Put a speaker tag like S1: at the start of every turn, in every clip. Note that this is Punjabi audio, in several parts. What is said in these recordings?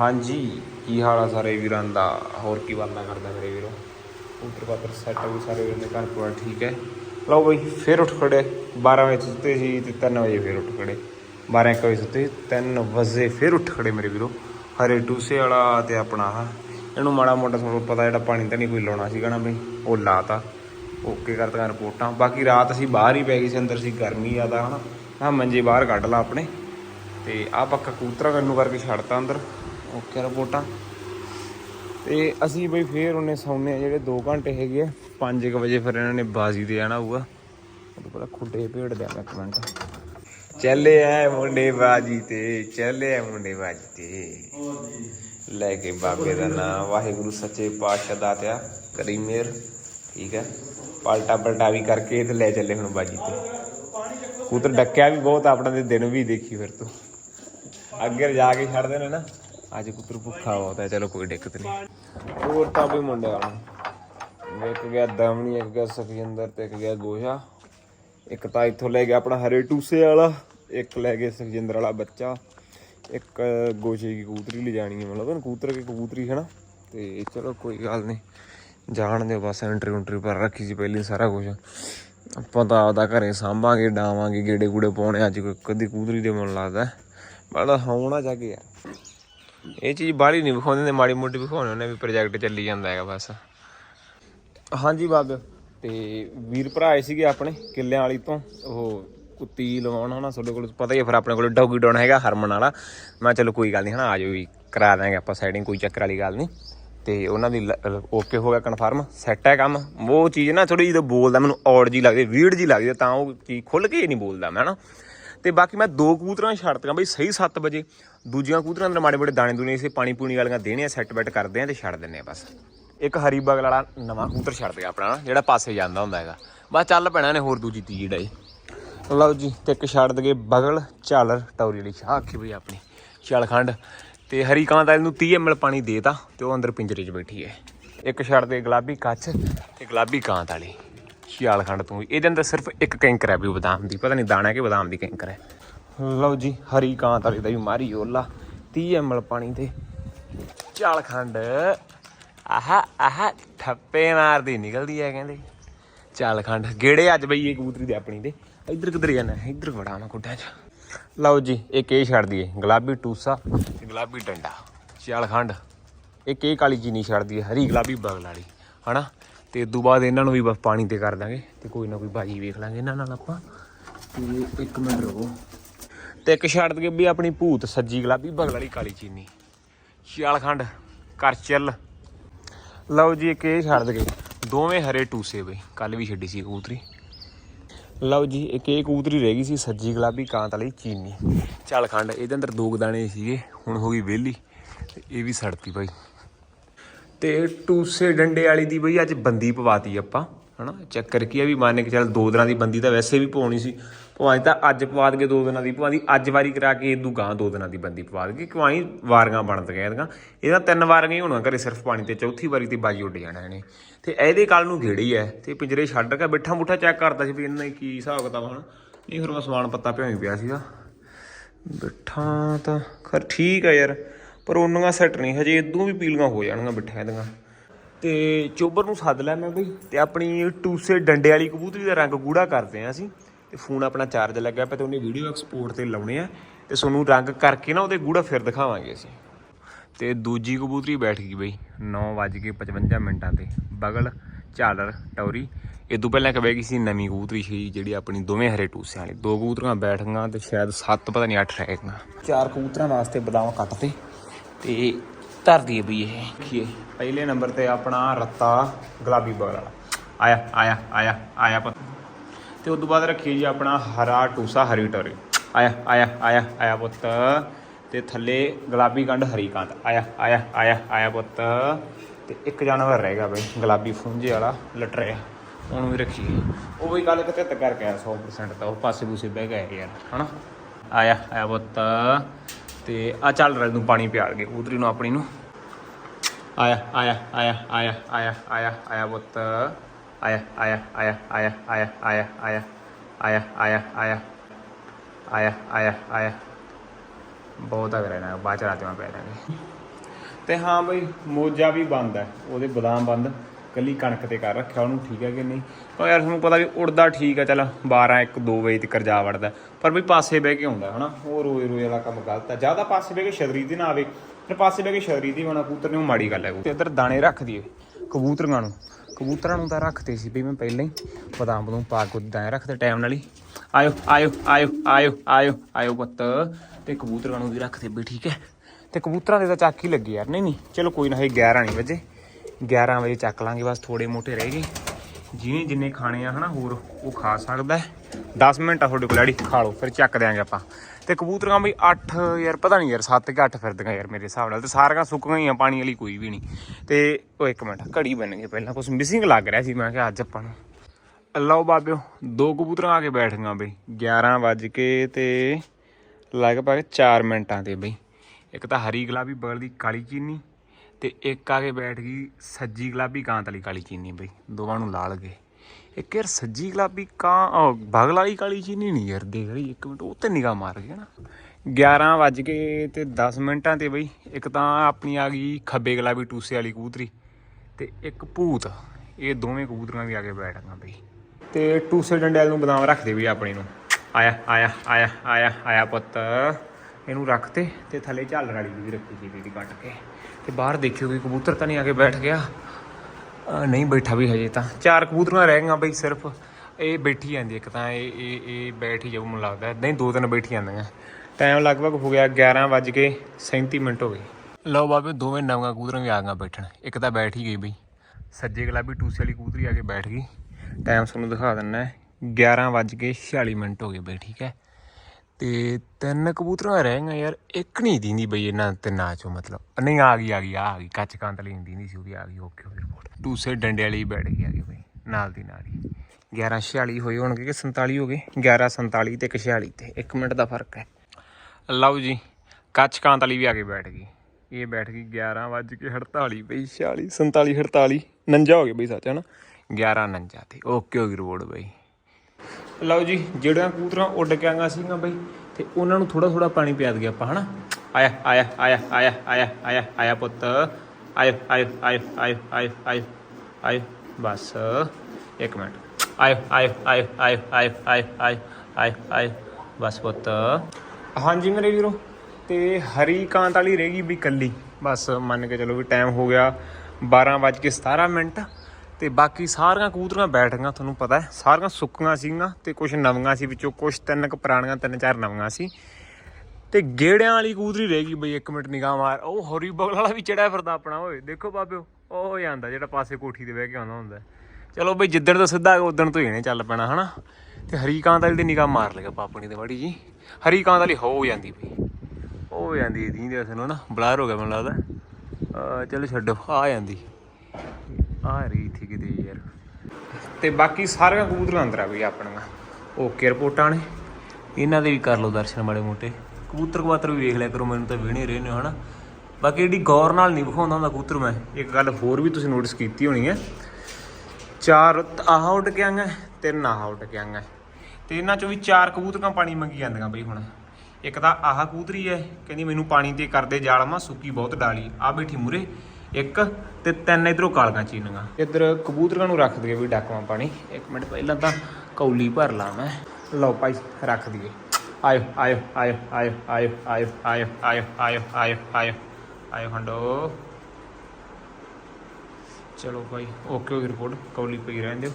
S1: ਹਾਂਜੀ, ਕੀ ਹਾਲ ਆ ਸਾਰੇ ਵੀਰਾਂ ਦਾ? ਹੋਰ ਕੀ ਬੰਦਾ ਕਰਦਾ ਮੇਰੇ ਵੀਰੋ? ਉੱਤਰ ਪਾਤਰ ਸੈੱਟ ਵੀ ਸਾਰੇ ਵੀਰਾਂ ਦੇ ਘਰ ਪੂਰਾ ਠੀਕ ਹੈ? ਲਓ ਬਈ, ਫੇਰ ਉੱਠ ਖੜੇ। 12 ਵਜੇ ਸੁੱਤੇ ਸੀ ਤੇ 3 ਵਜੇ ਫੇਰ ਉੱਠ ਖੜੇ। 12 1 ਵਜੇ ਸੁੱਤੇ 3 ਵਜੇ ਫੇਰ ਉੱਠ ਖੜੇ ਮੇਰੇ ਵੀਰੋ। ਹਰੇ ਟੂਸੇ ਵਾਲਾ ਤੇ ਆਪਣਾ ਆਹ ਇਹਨੂੰ ਮਾੜਾ ਮੋਟਾ ਤੁਹਾਨੂੰ ਪਤਾ ਜਿਹੜਾ ਪਾਣੀ ਤਾਂ ਨਹੀਂ ਕੋਈ ਲਾਉਣਾ ਸੀਗਾ ਨਾ ਬਈ, ਉਹ ਲਾਤਾ। ਓਕੇ ਕਰਤਾ ਰਿਪੋਰਟਾਂ। ਬਾਕੀ ਰਾਤ ਅਸੀਂ ਬਾਹਰ ਹੀ ਪੈ ਗਏ ਸੀ, ਅੰਦਰ ਸੀ, ਗਰਮੀ ਜ਼ਿਆਦਾ, ਹਨਾ। ਆ ਮੰਜੇ ਬਾਹਰ ਕੱਢ ਲਾ ਆਪਣੇ। ਤੇ ਆ ਪੱਕਾ ਕਬੂਤਰਾ ਕੰਨੂ ਕਰਕੇ ਛੱਡਤਾ ਅੰਦਰ। ਓਕੇ ਰਿਪੋਰਟਾਂ। ਤੇ ਅਸੀਂ ਬਈ ਫੇਰ ਉਹਨੇ ਸੌਂਨੇ ਜਿਹੜੇ 2 ਘੰਟੇ ਹੈਗੇ ਆ 5 ਵਜੇ ਫਿਰ ਇਹਨਾਂ ਨੇ ਬਾਜ਼ੀ ਤੇ ਜਾਣਾ ਹੋਊਗਾ। ਉਹ ਪਹਿਲਾਂ ਖੁੱਡੇ ਭੇੜ ਦਿਆਂ ਮੈਂ ਇੱਕ ਮਿੰਟ। ਚੱਲੇ ਆ ਮੁੰਡੇ ਬਾਜੀ ਤੇ, ਚੱਲੇ ਆ ਮੁੰਡੇ ਬਾਜੀ ਤੇ। ਲੈ ਕੇ ਬਾਬੇ ਦਾ ਨਾਮ, ਵਾਹਿਗੁਰੂ ਸੱਚੇ ਪਾਤਸ਼ਾਹ ਦਾਤਿਆ ਕਰੀ ਮੇਰ ਠੀਕ ਹੈ ਪਲਟਾ ਪਲਟਾ ਵੀ ਕਰਕੇ ਤੇ ਲੈ ਚੱਲੇ ਹੁਣ ਬਾਜੀ ਤੇ। ਕੂਤਰ ਡੱਕਿਆ ਵੀ ਬਹੁਤ, ਆਪਣਾ ਦੇ ਦਿਨ ਵੀ ਦੇਖੀ ਫਿਰ ਤੂੰ। ਅੱਗੇ ਜਾ ਕੇ ਛੱਡ ਦੇਣਾ ਨਾ। ਅੱਜ ਕੁੱਤਰ ਭੁੱਖਾ ਬਹੁਤ ਹੈ ਚਲੋ ਕੋਈ ਦਿੱਕਤ ਨਹੀਂ। ਹੋਰ ਤਾਂ ਵੀ ਮੁੰਡੇ ਵਾਲਾ ਇੱਕ ਗਿਆ ਦਮਣੀ, ਇੱਕ ਗਿਆ ਸੁਖਜਿੰਦਰ ਤੇ ਇੱਕ ਗਿਆ ਗੋਸ਼ਾ। ਇੱਕ ਤਾਂ ਇੱਥੋਂ ਲੈ ਗਿਆ ਆਪਣਾ ਹਰੇ ਟੂਸੇ ਵਾਲਾ, ਇੱਕ ਲੈ ਗਏ ਸੁਖਜਿੰਦਰ ਵਾਲਾ ਬੱਚਾ। ਇੱਕ ਗੋਸ਼ੇ ਦੀ ਕਬੂਤਰੀ ਲੈ ਜਾਣੀ ਹੈ ਮਤਲਬ ਨਾ ਕਬੂਤਰ ਕੀ ਕਬੂਤਰੀ ਹੈ ਨਾ ਤੇ ਚਲੋ ਕੋਈ ਗੱਲ ਨਹੀਂ, ਜਾਣ ਦਿਓ ਬਸ ਐਂਟਰੀ ਉਂਟਰੀ ਪਰ ਰੱਖੀ ਸੀ ਪਹਿਲੀ ਸਾਰਾ ਕੁਝ ਆਪਾਂ ਤਾਂ ਆਪਦਾ ਘਰੇ ਸਾਂਭਾਂਗੇ, ਡਾਵਾਂਗੇ ਗੇੜੇ ਗੂੜੇ ਪਾਉਣੇ, ਅੱਜ ਕੋਈ ਕਦੀ ਕਬੂਤਰੀ ਦੇ ਮਨ ਲੱਗਦਾ। ਬੜਾ ਹੋਣਾ ਜਾ ਕੇ ਯਾਰ ਇਹ ਚੀਜ਼ ਬਾਹਲੀ ਨਹੀਂ ਵਿਖਾਉਂਦੇ ਨੇ ਮਾੜੀ ਮੋਟੀ ਵਿਖਾਉਣੇ, ਉਹਨੇ ਵੀ ਪ੍ਰੋਜੈਕਟ ਚੱਲੀ ਜਾਂਦਾ ਹੈਗਾ ਬਸ। ਹਾਂਜੀ ਬਾਬੇ ਤੇ ਵੀਰ ਭਰਾ ਆਏ ਸੀਗੇ ਆਪਣੇ, ਕਿੱਲਿਆਂ ਵਾਲੀ ਤੋਂ, ਉਹ ਕੁੱਤੀ ਲਵਾਉਣਾ ਹਨਾ, ਤੁਹਾਡੇ ਕੋਲ ਪਤਾ ਹੀ ਹੈ, ਫਿਰ ਆਪਣੇ ਕੋਲ ਡੌਗੀ ਡੌਨ ਹੈਗਾ, ਹਰਮਨ ਵਾਲਾ। ਮੈਂ ਕਿਹਾ ਚਲੋ ਕੋਈ ਗੱਲ ਨਹੀਂ ਹਨਾ, ਆ ਜਾਓ ਵੀ ਕਰਾ ਦਾਂਗੇ ਆਪਾਂ ਸੈਟਿੰਗ ਕੋਈ ਚੱਕਰ ਵਾਲੀ ਗੱਲ ਨਹੀਂ। ਤੇ ਉਹਨਾਂ ਦੀ ਓਕੇ ਹੋ ਗਿਆ ਕਨਫਰਮ ਸੈੱਟ ਹੈ ਕੰਮ। ਉਹ ਚੀਜ਼ ਨਾ ਥੋੜੀ ਜਦੋਂ ਬੋਲਦਾ, ਮੈਨੂੰ ਔੜ ਜੀ ਲੱਗਦੀ ਵੀੜ ਜੀ ਲੱਗਦੀ, ਤਾਂ ਉਹ ਚੀਜ਼ ਖੁੱਲ ਕੇ ਨਹੀਂ ਬੋਲਦਾ ਮੈਂ ਹਨਾ। ਤੇ ਬਾਕੀ ਮੈਂ ਦੋ ਕਬੂਤਰਾਂ ਛੱਡਤੀਆਂ ਬਈ ਸਹੀ 7 ਵਜੇ। ਦੂਜੀਆਂ ਕੂਤਰਾਂ ਅੰਦਰ ਮਾੜੇ ਮੋਟੇ ਦਾਣੇ ਦੂਣੇ ਇਸੇ ਪਾਣੀ ਪੂਣੀ ਵਾਲੀਆਂ ਦੇਣੇ ਆ ਸੈੱਟ ਬੈਟ ਕਰਦੇ ਆ ਤੇ ਛੱਡ ਦਿੰਨੇ ਆ ਬਸ। ਇੱਕ ਹਰੀ ਬਗਲ ਵਾਲਾ ਨਵਾਂ ਕੂਤਰ ਛੱਡ ਦਿਆ ਆਪਣਾ ਨਾ ਜਿਹੜਾ ਪਾਸੇ ਜਾਂਦਾ ਹੁੰਦਾ ਹੈਗਾ। ਬਸ ਚੱਲ ਪੈਣਾ ਨੇ ਹੋਰ ਦੂਜੀ ਤੀਜੀ ਡਾਈ। ਲਓ ਜੀ, ਤੇ ਇੱਕ ਛੱਡ ਦਗੇ ਬਗਲ, ਝਾਲਰ, ਟੌਰੀ ਵਾਲੀ ਸ਼ਾਹ ਆਖੀ ਬਈ ਆਪਣੀ ਛਲਖੰਡ ਤੇ ਹਰੀ ਕਾਂਤ ਵਾਲੇ ਨੂੰ 30 ml ਪਾਣੀ ਦੇਤਾ ਤੇ ਉਹ ਅੰਦਰ ਪਿੰਜਰੇ 'ਚ ਬੈਠੀ ਹੈ। ਇੱਕ ਛੱਡ ਦੇ ਗੁਲਾਬੀ ਕੱਚ ਤੇ ਗੁਲਾਬੀ ਕਾਂਤ ਵਾਲੀ ਛਿਆਲਖੰਡ ਤੋਂ। ਵੀ। ਇਹਦੇ ਅੰਦਰ ਸਿਰਫ ਇੱਕ ਕੈਂਕਰ ਹੈ ਵੀ ਬਦਾਮ ਦੀ, ਪਤਾ ਨਹੀਂ ਦਾਣਾ ਕਿ ਬਦਾਮ ਦੀ ਕੈਂਕਰ ਹੈ। ਲਓ ਜੀ, ਹਰੀ ਕਾਂਤ ਵਾਲੀ ਦਾ ਵੀ ਮਾਰੀ ਓਲਾ 30 ਐਮਲ ਪਾਣੀ ਤੇ ਝਾਲਖੰਡ, ਆਹਾ ਆਹਾ, ਠੱਪੇ ਮਾਰਦੀ ਨਿਕਲਦੀ ਹੈ ਕਹਿੰਦੇ। ਝਾਲਖੰਡ, ਗੇੜੇ ਅੱਜ ਬਈ ਇਹ ਕਬੂਤਰੀ ਦੇ ਆਪਣੀ ਦੇ। ਇੱਧਰ ਕਿੱਧਰ ਜਾਣਾ ਇੱਧਰ ਵੜਾ ਮੈਂ ਕੁੱਡਾਂ 'ਚ। ਲਓ ਜੀ, ਇੱਕ ਇਹ ਛੱਡ ਦਈਏ, ਗੁਲਾਬੀ ਟੂਸਾ ਤੇ ਗੁਲਾਬੀ ਡੰਡਾ। ਝਾਲਖੰਡ, ਇੱਕ ਇਹ ਕਾਲੀ ਚੀਨੀ ਛੱਡ ਦਈਏ, ਹਰੀ ਗੁਲਾਬੀ ਬਗਲ ਵਾਲੀ ਹਨਾ? ਤੇ ਤੋਂ ਬਾਅਦ ਇਹਨਾਂ ਨੂੰ ਵੀ ਬਸ ਪਾਣੀ ਤੇ ਕਰ ਦਾਂਗੇ ਤੇ ਕੋਈ ਨਾ ਕੋਈ ਬਾਜੀ ਵੇਖ ਲਾਂਗੇ ਇਹਨਾਂ ਨਾਲ ਆਪਾਂ। ਤੇ ਇੱਕ ਮਿੰਟ ਰੁਕੋ। ਤੇ ਇੱਕ ਛੱਡ ਦਈਏ ਵੀ ਆਪਣੀ ਭੂਤ ਸੱਜੀ ਗੁਲਾਬੀ, ਬਗਲ ਵਾਲੀ ਕਾਲੀ ਚੀਨੀ। ਝਾਲਖੰਡ ਕਰ ਚੱਲ। ਲਓ ਜੀ, ਇੱਕ ਇਹ ਛੱਡ ਦਗੇ ਦੋਵੇਂ ਹਰੇ ਟੂਸੇ ਬਈ ਕੱਲ ਵੀ ਛੱਡੀ ਸੀ ਕਬੂਤਰੀ। ਲਓ ਜੀ, ਇੱਕ ਇਹ ਕਬੂਤਰੀ ਰਹਿ ਗਈ ਸੀ ਸੱਜੀ ਗੁਲਾਬੀ ਕਾਂਤ ਵਾਲੀ ਚੀਨੀ। ਚੱਲ ਖੰਡ, ਇਹਦੇ ਅੰਦਰ ਦੋ ਕੁ ਦਾਣੇ ਸੀਗੇ, ਹੁਣ ਹੋ ਗਈ ਵਿਹਲੀ, ਤੇ ਇਹ ਵੀ ਸੜਤੀ ਬਾਈ। ਤੇ ਟੂਸੇ ਡੰਡੇ ਵਾਲੀ ਦੀ ਬਈ ਅੱਜ ਬੰਦੀ ਪਵਾਤੀ ਆਪਾਂ, ਹਨਾ? ਚੱਕਰ ਕੀ ਆ ਵੀ ਮੰਨ ਕੇ ਚੱਲ ਦੋ ਦਿਨਾਂ ਦੀ ਬੰਦੀ ਤਾਂ ਵੈਸੇ ਵੀ ਪਵਾਉਣੀ ਸੀ। ਪਵਾਈ ਤਾਂ ਅੱਜ ਪਵਾ ਦਗੇ ਦੋ ਦਿਨਾਂ ਦੀ, ਪਵਾਦੀ ਅੱਜ ਵਾਰੀ ਕਰਾ ਕੇ ਇਦੂ ਗਾਂ ਦੋ ਦਿਨਾਂ ਦੀ ਬੰਦੀ ਪਵਾ ਦਗੇ ਕਿਵਾਈ ਵਾਰੀਆਂ ਬਣਦ ਗਏ ਇਹਦੀਆਂ ਇਹਦਾ ਤਿੰਨ ਵਾਰੀਆਂ ਹੀ ਹੋਣਾ ਘਰੇ, ਸਿਰਫ ਪਾਣੀ ਤੇ, ਚੌਥੀ ਵਾਰੀ ਤੇ ਬਾਜੀ ਉੱਡ ਜਾਣਾ ਇਹਨੇ। ਤੇ ਇਹਦੇ ਕੱਲ ਨੂੰ ਘੇੜੀ ਐ, ਤੇ ਪਿੰਜਰੇ ਛੱਡ ਕੇ ਬਿੱਠਾ ਮੁੱਠਾ ਚੈੱਕ ਕਰਦਾ ਸੀ ਵੀ ਇਹਨਾਂ ਦੀ ਕੀ ਹਿਸਾਬ ਕਿਤਾਬ ਹਨ? ਨਹੀਂ, ਫਿਰ ਮੈਂ ਸਮਾਨ ਪੱਤਾ ਭਿਉਂ ਪਿਆ ਸੀਗਾ। ਬਿੱਠਾ ਤਾਂ, ਖਰ ਠੀਕ ਆ ਯਾਰ। ਪਰ ਉਹਨਾਂ ਸੈੱਟ ਨਹੀਂ, ਹਜੇ ਇਦੋਂ ਵੀ ਪੀਲੀਆਂ ਹੋ ਜਾਣਗੀਆਂ ਬਿੱਠਾ ਇਹਦੀਆਂ ਤੇ ਚੋਬਰ ਨੂੰ ਸੱਦ ਲਿਆ ਮੈਂ ਬਈ, ਤੇ ਆਪਣੀ ਟੂਸੇ ਡੰਡੇ ਵਾਲੀ ਕਬੂਤਰੀ ਦਾ ਰੰਗ ਗੂੜਾ ਕਰਦੇ ਆ ਅਸੀਂ। ਤੇ ਫੋਨ ਆਪਣਾ ਚਾਰਜ ਲੱਗਿਆ ਪਿਆ ਤੇ ਉਹਨੇ ਵੀਡੀਓ ਐਕਸਪੋਰਟ ਤੇ ਲਾਉਣੇ ਆ। ਤੇ ਤੁਹਾਨੂੰ ਰੰਗ ਕਰਕੇ ਨਾ ਉਹਦੇ ਗੂੜਾ ਫਿਰ ਦਿਖਾਵਾਂਗੇ ਅਸੀਂ। ਤੇ ਦੂਜੀ ਕਬੂਤਰੀ ਬੈਠ ਗਈ ਬਈ 9:55 ਮਿੰਟਾਂ ਤੇ। ਬਗਲ, ਝਾਲਰ, ਟੌਰੀ। ਇਹ ਤੋਂ ਪਹਿਲਾਂ ਕਵੇ ਗਈ ਸੀ ਨਵੀਂ ਕਬੂਤਰੀ ਸੀ, ਜਿਹੜੀ ਆਪਣੀ ਦੋਵੇਂ ਹਰੇ ਟੂਸਿਆਂ ਵਾਲੀ। ਦੋ ਕਬੂਤਰੀਆਂ ਬੈਠ ਗਈਆਂ ਤੇ ਸ਼ਾਇਦ ਸੱਤ, ਪਤਾ ਨਹੀਂ ਅੱਠ ਰਹਿ ਗਈਆਂ। ਚਾਰ ਕਬੂਤਰਾਂ ਵਾਸਤੇ ਬਦਾਮ ਕੱਟਦੇ ਤੇ ਧਰ ਦਈਏ ਬਈ ਇਹ, ਕੀ ਪਹਿਲੇ ਨੰਬਰ ਤੇ ਆਪਣਾ ਰੱਤਾ ਗੁਲਾਬੀ ਬਗਲ ਵਾਲਾ। ਆਇਆ ਆਇਆ ਆਇਆ ਆਇਆ ਪੁੱਤ। ਤੇ ਉਸ ਤੋਂ ਬਾਅਦ ਰੱਖੀਏ ਜੀ ਆਪਣਾ ਹਰਾ ਟੂਸਾ ਹਰੀ ਟੋਰੀ। ਆਇਆ ਆਇਆ ਆਇਆ ਆਇਆ ਪੁੱਤ। ਤੇ ਥੱਲੇ ਗੁਲਾਬੀ ਗੰਢ ਹਰੀ ਕਾਂਤ। ਆਇਆ ਆਇਆ ਆਇਆ ਆਇਆ ਪੁੱਤ। ਤੇ ਇੱਕ ਜਾਨਵਰ ਰਹਿ ਗਿਆ ਬਈ, ਗੁਲਾਬੀ ਫੁੰਝੇ ਵਾਲਾ ਲਟਰਿਆ ਉਹਨੂੰ ਵੀ ਰੱਖੀਏ ਉਹ ਵੀ ਗੱਲ ਕਿਤੇ ਤੱਕ ਕਰਕੇ ਆਇਆ 100% ਤਾਂ ਉਹ ਪਾਸੇ ਪੂਸੇ ਬਹਿ ਗਿਆ ਯਾਰ, ਹਨਾ? ਆਇਆ ਆਇਆ ਪੁੱਤ। ਤੇ ਆ ਚੱਲ ਰਿਹਾ ਨੂੰ ਪਾਣੀ ਪਿਆਲ ਗਏ ਉਧਰੀ ਨੂੰ ਆਪਣੀ ਨੂੰ ਆਇਆ ਆਇਆ ਆਇਆ ਆਇਆ ਆਇਆ ਆਇਆ ਆਇਆ ਬੁੱਤ ਆਇਆ ਆਇਆ ਆਇਆ ਆਇਆ ਆਇਆ ਆਇਆ ਆਇਆ ਆਇਆ ਆਇਆ ਆਇਆ ਆਇਆ ਆਇਆ ਆਇਆ ਬਹੁਤ ਅਗਰ ਨਾ ਬਾਅਦ ਚ ਰਾਤ ਮੈਂ ਪੈ ਜਾਣਗੇ ਤੇ ਹਾਂ ਬਈ ਮੋਜਾ ਵੀ ਬੰਦ ਹੈ ਉਹਦੇ ਬਦਾਮ ਬੰਦ ਕੱਲੀ ਕਣਕ ਤੇ ਕਰ ਰੱਖਿਆ, ਉਹਨੂੰ ਠੀਕ ਹੈ ਕਿ ਨਹੀਂ? ਪਰ ਯਾਰ ਤੁਹਾਨੂੰ ਪਤਾ ਵੀ ਉੜਦਾ ਠੀਕ ਹੈ, ਚੱਲ 12 1 2 ਵਜੇ ਤੱਕ ਜਾ ਵੜਦਾ ਪਰ ਵੀ ਪਾਸੇ ਬਹਿ ਕੇ ਆਉਂਦਾ, ਹਨਾ? ਉਹ ਰੋਏ ਰੋਏ ਵਾਲਾ ਕੰਮ ਗਲਤ ਹੈ। ਜ਼ਿਆਦਾ ਪਾਸੇ ਬਹਿ ਕੇ ਛਤਰੀ ਤੇ ਨਾ ਆਵੇ, ਫਿਰ ਪਾਸੇ ਬਹਿ ਕੇ ਛਤਰੀ ਤੇ ਹੋਣਾ ਕਬੂਤਰ ਉਹ ਮਾੜੀ ਗੱਲ ਹੈ ਤੇ ਇੱਧਰ ਦਾਣੇ ਰੱਖ ਦਈਏ, ਕਬੂਤਰਾਂ ਨੂੰ। ਕਬੂਤਰਾਂ ਨੂੰ ਤਾਂ ਰੱਖਦੇ ਸੀ ਵੀ ਮੈਂ ਪਹਿਲਾਂ ਹੀ। ਬਦਾਮ ਬਦੂਮ ਪਾ ਕੇ ਦਾਣੇ ਰੱਖਦੇ ਟਾਈਮ ਨਾਲ ਹੀ। ਆਇਓ ਆਇਓ ਆਇਓ ਆਇਓ ਆਇਓ ਆਇਓ ਪੁੱਤ। ਤੇ ਕਬੂਤਰਾਂ ਨੂੰ ਵੀ ਰੱਖਦੇ ਵੀ ਠੀਕ ਹੈ? ਤੇ ਕਬੂਤਰਾਂ ਦੇ ਤਾਂ ਚੱਕ ਹੀ ਲੱਗੇ ਯਾਰ। ਨਹੀਂ ਨਹੀਂ, ਚਲੋ ਕੋਈ ਨਾ ਹੈ 11 ਨਹੀਂ ਵਜੇ। 11 ਵਜੇ ਚੱਕ ਲਾਂਗੇ, ਬਸ ਥੋੜੇ ਮੋਟੇ ਰਹਿ ਗਏ। ਜਿਹਨੇ ਜਿੰਨੇ ਖਾਣੇ ਆ, ਹਨਾ, ਹੋਰ ਉਹ ਖਾ ਸਕਦਾ ਹੈ। 10 ਮਿੰਟ ਆ ਤੁਹਾਡੇ ਕੋਲ ਆੜੀ ਖਾ ਲਓ, ਫਿਰ ਚੱਕ ਦਿਆਂਗੇ ਆਪਾਂ। ਤੇ ਕਬੂਤਰਾਂ ਬਈ 8 ਯਾਰ, ਪਤਾ ਨਹੀਂ ਯਾਰ 7 ਕਿ 8 ਫਿਰਦੀਆਂ ਯਾਰ ਮੇਰੇ ਹਿਸਾਬ ਨਾਲ। ਤੇ ਸਾਰੀਆਂ ਸੁੱਕ ਗਈਆਂ ਪਾਣੀ ਵਾਲੀ ਕੋਈ ਵੀ ਨਹੀਂ ਤੇ ਉਹ ਇੱਕ ਮਿੰਟ, ਘੜੀ ਬਣ ਗਈ ਪਹਿਲਾਂ ਕੁਝ ਮਿਸਿੰਗ ਲੱਗ ਰਿਹਾ ਸੀ, ਮੈਂ ਕਿਹਾ ਅੱਜ ਆਪਾਂ ਨੂੰ। ਅੱਲਾਹ ਬਾਬਿਓ, ਦੋ ਕਬੂਤਰਾਂ ਆ ਕੇ ਬੈਠ ਗਈਆਂ ਬਈ 11 ਵੱਜ ਕੇ ਤੇ ਲਗਭਗ 4 ਮਿੰਟਾਂ ਤੇ ਬਈ। ਇੱਕ ਤਾਂ ਹਰੀ ਗੁਲਾਬੀ ਬਗਲ ਦੀ ਕਾਲੀ ਚੀਨੀ ਤੇ ਇੱਕ ਆ ਕੇ ਬੈਠ ਗਈ ਸੱਜੀ ਗੁਲਾਬੀ ਕਾਂਤ ਵਾਲੀ ਕਾਲੀ ਚੀਨੀ ਬਈ, ਦੋਵਾਂ ਨੂੰ ਲਾਲ ਗਏ। ਇੱਕ ਯਾਰ ਸੱਜੀ ਗੁਲਾਬੀ ਕਾਂ ਬਗਲ ਵਾਲੀ ਕਾਲੀ ਚੀਨੀ ਨਹੀਂ ਯਾਰ, ਦੇਖ ਰਹੀ ਇੱਕ ਮਿੰਟ, ਉਹ ਤੇ ਨਿਗਾਹ ਮਾਰ ਗਿਆ ਨਾ। 11 ਵੱਜ ਕੇ ਤੇ 10 ਮਿੰਟਾਂ ਤੇ ਬਈ, ਇੱਕ ਤਾਂ ਆਪਣੀ ਆ ਗਈ ਖੱਬੇ ਗੁਲਾਬੀ ਟੂਸੇ ਵਾਲੀ ਕਬੂਤਰੀ ਤੇ ਇੱਕ ਭੂਤ, ਇਹ ਦੋਵੇਂ ਕਬੂਤਰਾਂ ਵੀ ਆ ਕੇ ਬੈਠ ਗਈਆਂ ਬਈ। ਤੇ ਟੂਸੇ ਡੰਡੇਲ ਨੂੰ ਬਦਾਮ ਰੱਖਦੇ ਵੀ ਆਪਣੇ ਨੂੰ। ਆਇਆ ਆਇਆ ਆਇਆ ਆਇਆ ਆਇਆ ਪੁੱਤ। ਇਹਨੂੰ ਰੱਖਤੇ ਤੇ ਥੱਲੇ ਝਾਲਰ ਵਾਲੀ ਵੀ ਰੱਖੀ ਸੀ ਇਹਦੀ ਕੱਟ ਕੇ। ਤੇ ਬਾਹਰ ਦੇਖਿਓ ਕੋਈ ਕਬੂਤਰ ਤਾਂ ਨਹੀਂ ਆ ਕੇ ਬੈਠ ਗਿਆ। ਨਹੀਂ ਬੈਠਾ ਵੀ ਹਜੇ ਤਾਂ। ਚਾਰ ਕਬੂਤਰਾਂ ਰਹਿ ਗਈਆਂ ਬਈ ਸਿਰਫ। ਇਹ ਬੈਠੀ ਜਾਂਦੀ ਇੱਕ ਤਾਂ, ਇਹ ਇਹ ਇਹ ਬੈਠ ਹੀ ਜਾਊ ਮੈਨੂੰ ਲੱਗਦਾ। ਨਹੀਂ, ਦੋ ਤਿੰਨ ਬੈਠੀ ਜਾਂਦੀਆਂ। ਟਾਈਮ ਲਗਭਗ ਹੋ ਗਿਆ 11 ਵੱਜ ਕੇ 37 ਮਿੰਟ ਹੋ ਗਏ। ਲਓ ਬਾਬੇ, ਦੋਵੇਂ ਨਵੀਆਂ ਕਬੂਤਰਾਂ ਵੀ ਆ ਗਈਆਂ ਬੈਠਣ। ਇੱਕ ਤਾਂ ਬੈਠ ਹੀ ਗਈ ਬਈ। ਸੱਜੇ ਗੁਲਾਬੀ ਟੂਸੇ ਵਾਲੀ ਕਬੂਤਰੀ ਆ ਕੇ ਬੈਠ ਗਈ। ਟਾਈਮ ਤੁਹਾਨੂੰ ਦਿਖਾ ਦਿੰਨਾ 11 ਵੱਜ ਕੇ 46 ਮਿੰਟ ਹੋ ਗਏ ਬਈ, ਠੀਕ ਹੈ। ਤੇ ਤਿੰਨ ਕਬੂਤਰਾਂ ਰਹਿ ਗਈਆਂ ਯਾਰ, ਇੱਕ ਨਹੀਂ ਦਿੰਦੀ ਬਈ ਇਹਨਾਂ ਤਿੰਨਾਂ ਚੋਂ ਮਤਲਬ। ਨਹੀਂ, ਆ ਗਈ ਆ ਗਈ ਆ ਗਈ, ਕੱਚ ਕੰਤ ਲਈ ਦਿੰਦੀ ਸੀ ਉਹ ਵੀ ਆ ਗਈ, ਓਕੇ ਓਕੇ ਰਿਪੋਰਟ ਦੂਸਰੇ ਡੰਡੇ ਵਾਲੀ ਬੈਠ ਗਈ ਆ ਗਈ ਬਈ, ਨਾਲ ਦੀ ਨਾਲ ਹੀ। 1146 ਹੋਏ ਹੋਣਗੇ ਕਿ 47 ਹੋ ਗਏ? 1147 ਤੇ 146 ਤੇ 1 ਮਿੰਟ ਦਾ ਫ਼ਰਕ ਹੈ। ਲਓ ਜੀ, ਕੱਚ ਕਾਂਤ ਵਾਲੀ ਵੀ ਆ ਕੇ ਬੈਠ ਗਈ। ਇਹ ਬੈਠ ਗਈ 11 ਵੱਜ ਕੇ 48 ਬਈ 46 47 48 ਨੰਜਾ ਹੋ ਗਿਆ ਬਈ ਸੱਚ, ਹੈ ਨਾ? 11 ਨੰਜਾ ਤੇ, ਓਕੇ ਹੋ ਗਈ ਰੋਡ ਬਈ। ਲਓ ਜੀ ਜਿਹੜੀਆਂ ਕਬੂਤਰਾਂ ਉੱਡ ਕੇ ਆਈਆਂ ਸੀਗੀਆਂ ਬਈ ਤੇ ਉਹਨਾਂ ਨੂੰ ਥੋੜਾ ਥੋੜਾ ਪਾਣੀ ਪਿਆ ਦਈਏ ਆਪਾਂ ਹਨਾ ਆਇਆ ਆਇਆ ਆਇਆ ਆਇਆ ਆਇਆ ਆਇਆ ਆਇਆ ਪੁੱਤ ਆਇਓ ਆਇਓ ਆਇਓ ਆਇਓ ਆਇਓ ਆਇਓ ਆਇਓ ਬਸ ਇੱਕ ਮਿੰਟ ਆਇਓ ਆਇਓ ਆਇਓ ਆਇਓ ਆਇਓ ਆਇਓ ਆਇਓ ਆਇਓ ਆਇਓ ਬਸ ਪੁੱਤ ਹਾਂਜੀ ਮੇਰੇ ਵੀਰੋ ਤੇ ਹਰੀ ਕਾਂਤ ਵਾਲੀ ਰਹਿ ਗਈ ਵੀ ਕੱਲੀ ਬਸ ਮੰਨ ਕੇ ਚਲੋ ਵੀ ਟਾਈਮ ਹੋ ਗਿਆ 12:17 ਮਿੰਟ ਤੇ ਬਾਕੀ ਸਾਰੀਆਂ ਕਬੂਤਰੀਆਂ ਬੈਠ ਗਈਆਂ ਤੁਹਾਨੂੰ ਪਤਾ ਹੈ, ਸਾਰੀਆਂ ਸੁੱਕੀਆਂ ਸੀਗੀਆਂ ਤੇ ਕੁਝ ਨਵੀਆਂ ਸੀ, ਵਿੱਚੋਂ ਕੁਝ ਤਿੰਨ ਕੁ ਪੁਰਾਣੀਆਂ, ਤਿੰਨ ਚਾਰ ਨਵੀਆਂ ਸੀ। ਤੇ ਗੇੜਿਆਂ ਵਾਲੀ ਕੂਤਰੀ ਰਹਿ ਗਈ ਬਈ, ਇੱਕ ਮਿੰਟ ਨਿਗਾਹ ਮਾਰ। ਉਹ ਹਰੀ ਬਗਲ ਵਾਲਾ ਵੀ ਚੜਿਆ ਫਿਰਦਾ ਆਪਣਾ, ਓਏ, ਦੇਖੋ ਬਾਬਿਓ ਉਹ ਜਾਂਦਾ, ਜਿਹੜਾ ਪਾਸੇ ਕੋਠੀ ਤੇ ਬਹਿ ਕੇ ਆਉਂਦਾ ਹੁੰਦਾ। ਚਲੋ ਬਈ, ਜਿੱਦਣ ਤੋਂ ਸਿੱਧਾ ਉਦਣ ਤੋਂ ਹੀ ਇਹਨੇ ਚੱਲ ਪੈਣਾ, ਹਨਾ? ਤੇ ਹਰੀ ਕਾਂਤ ਵਾਲੀ ਦੀ ਨਿਗਾਹ ਮਾਰ ਲਿਆ ਪਾਪਣੀ ਤੇ ਬੜੀ ਜੀ ਹਰੀਕਾਂਤ ਵਾਲੀ ਹੋ ਜਾਂਦੀ ਬਈ। ਹੋ ਜਾਂਦੀ ਦੀਂਦੇ ਅਸਲ ਨੂੰ ਨਾ, ਬਲਰ ਹੋ ਗਿਆ ਮੈਨੂੰ ਲੱਗਦਾ। ਅਹ, ਚਲੋ ਛੱਡੋ, ਆ ਜਾਂਦੀ। ਆ ਰਹੀ ਥੀ ਕਿਤੇ ਯਾਰ। ਤੇ ਬਾਕੀ ਸਾਰੀਆਂ ਕਬੂਤਰਾਂ ਅੰਦਰ ਆ ਬਈ ਆਪਣੀਆਂ। ਓਕੇ ਰਿਪੋਰਟਾਂ ਨੇ। ਇਹਨਾਂ ਦੇ ਵੀ ਕਰ ਲਓ ਦਰਸ਼ਨ ਮਾੜੇ ਮੋਟੇ। ਕਬੂਤਰ ਕਬੂਤਰ ਵੀ ਵੇਖ ਲਿਆ ਕਰੋ, ਮੈਨੂੰ ਤਾਂ ਵਿਹਣੇ ਰਹਿੰਦੇ ਹੋ ਹਨਾ। ਬਾਕੀ ਏਡੀ ਗੌਰ ਨਾਲ ਨਹੀਂ ਵਿਖਾਉਂਦਾ ਹੁੰਦਾ ਕਬੂਤਰ ਮੈਂ, ਇੱਕ ਗੱਲ ਹੋਰ ਵੀ ਤੁਸੀਂ ਨੋਟਿਸ ਕੀਤੀ ਹੋਣੀ ਹੈ। ਚਾਰ ਆਹ ਉੱਡ ਕੇ ਆਈਆਂ, ਤਿੰਨ ਆਹ ਉੱਡ ਕੇ ਆਈਆਂ। ਤੇ ਇਹਨਾਂ ਚੋਂ ਵੀ ਚਾਰ ਕਬੂਤਰਾਂ ਪਾਣੀ ਮੰਗੀ ਜਾਂਦੀਆਂ ਬਈ ਹੁਣ। ਇੱਕ ਤਾਂ ਆਹ ਕਬੂਤਰੀ ਹੈ, ਕਹਿੰਦੀ ਮੈਨੂੰ ਪਾਣੀ ਤੇ ਕਰਦੇ ਜਾਲਮਾ ਸੁੱਕੀ ਬਹੁਤ ਡਾਲੀ। ਆ ਬੈਠੀ ਮੂਰੇ ਇੱਕ ਤੇ ਤਿੰਨ ਇਧਰੋਂ ਕਾਲੀਆਂ ਚੀਨੀਆਂ ਇੱਧਰ ਕਬੂਤਰਾਂ ਨੂੰ ਰੱਖ ਦਈਏ ਵੀ ਡਾਕਵਾਂ ਪਾਣੀ ਇੱਕ ਮਿੰਟ ਪਹਿਲਾਂ ਤਾਂ ਕੌਲੀ ਭਰ ਲਾਂ ਮੈਂ ਲਓ ਭਾਈ ਰੱਖ ਦਈਏ ਆਇਓ ਆਇਓ ਆਇਓ ਆਇਓ ਆਇਓ ਆਇਓ ਆਇਓ ਆਇਓ ਆਇਓ ਆਇਓ ਆਇਓ ਆਇਓ ਹੰਡੋ ਚਲੋ ਭਾਈ ਓਕੇ ਹੋ ਗਈ ਰਿਪੋਰਟ ਕੌਲੀ ਪਈ ਰਹਿਣ ਦਿਓ